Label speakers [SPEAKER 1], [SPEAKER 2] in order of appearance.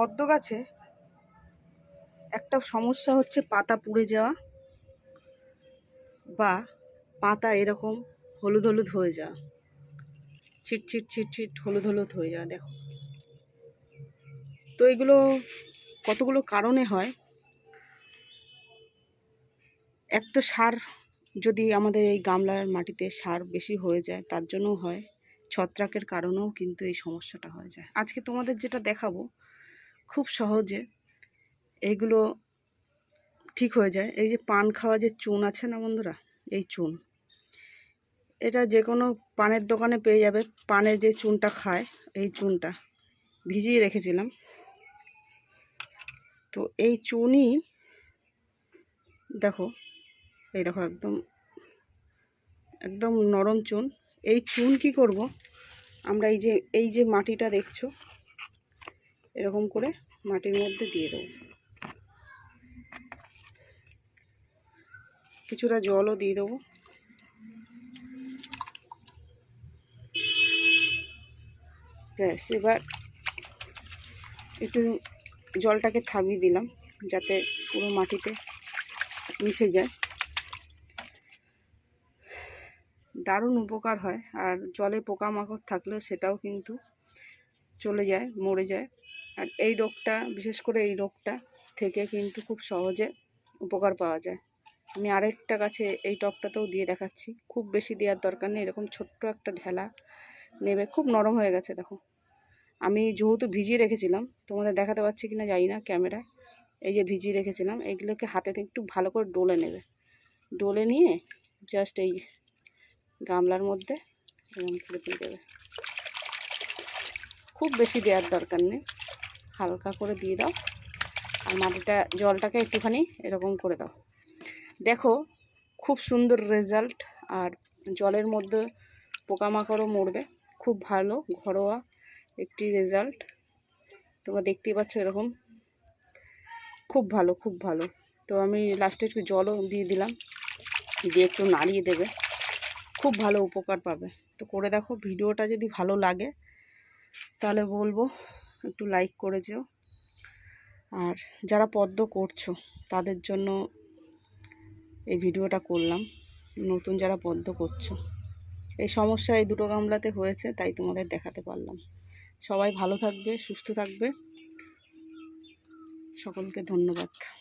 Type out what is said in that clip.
[SPEAKER 1] পদ্ম গাছে একটা সমস্যা হচ্ছে পাতা পুড়ে যাওয়া বা পাতা এরকম হলুদ হলুদ হয়ে যাওয়া। ছিট ছিট ছিট ছিট হলুদ হলুদ হয়ে যাওয়া, দেখো। তো এগুলো কতগুলো কারণে হয়? এক তো সার, যদি আমাদের এই গামলার মাটিতে সার বেশি হয়ে যায়, তার জন্যও হয়। ছত্রাকের কারণেও কিন্তু এই সমস্যাটা হয়ে যায়। আজকে তোমাদের যেটা দেখাবো খুব সহজে এইগুলো ঠিক হয়ে যায়। এই যে পান খাওয়া যে চুন আছে না বন্ধুরা? এই চুন। এটা যে কোনো পানের দোকানে পেয়ে যাবে। পানের যে চুনটা খায়, এই চুনটা ভিজিয়ে রেখেছিলাম। তো এই চুনই দেখো, এই দেখো একদম একদম নরম চুন। এই চুন কি করব? আমরা এই যে এই যে মাটিটা দেখছ এরকম করে মাটির মধ্যে দিয়ে দেবো। কিছুটা জলও দিয়ে দেবো। ব্যাস, এবার একটু জলটাকে থামিয়ে দিলাম যাতে পুরো মাটিতে মিশে যায়। দারুণ উপকার হয়, আর জলে পোকামাকড় থাকলেও সেটাও কিন্তু চলে যায়, মরে যায়। আর এই রোগটা, বিশেষ করে এই রোগটা থেকে কিন্তু খুব সহজে উপকার পাওয়া যায়। আমি আরেকটা গাছে এই টপটাতেও দিয়ে দেখাচ্ছি। খুব বেশি দেওয়ার দরকার নেই, এরকম ছোট্ট একটা ঢেলা নেবে, খুব নরম হয়ে গেছে, দেখো। আমি যেহেতু ভিজিয়ে রেখেছিলাম, তোমাদের দেখাতে পারছি কি না জানি না ক্যামেরায়। এই যে ভিজিয়ে রেখেছিলাম এইগুলোকে হাতে একটু ভালো করে ডলে নেবে। ডলে নিয়ে জাস্ট এই গামলার মধ্যে এরকম দিয়ে দেবে। খুব বেশি দেওয়ার দরকার নেই। হালকা করে দিয়ে দাও। আর মাটিটা, জলটাকে একটুখানি এরকম করে দাও। দেখো, খুব সুন্দর রেজাল্ট আর জলের মধ্যে পোকামাকড়ও মরবে। খুব ভালো, ঘরোয়া একটি রেজাল্ট তোমরা দেখতেই পাচ্ছ এরকম। খুব ভালো খুব ভালো। তো আমি লাস্টে একটু জলও দিয়ে দিলাম। দিয়ে একটু নাড়িয়ে দেবে। খুব ভালো উপকার পাবে। তো করে দেখো, ভিডিওটা যদি ভালো লাগে, তাহলে বলব একটু লাইক করে যেও। আর যারা পদ্ম করছ, তাদের জন্য এই ভিডিওটা করলাম। নতুন যারা পদ্ম করছ, এই সমস্যা এই দুটো গামলাতে হয়েছে, তাই তোমাদের দেখাতে পারলাম। সবাই ভালো থাকবে, সুস্থ থাকবে। সকলকে ধন্যবাদ।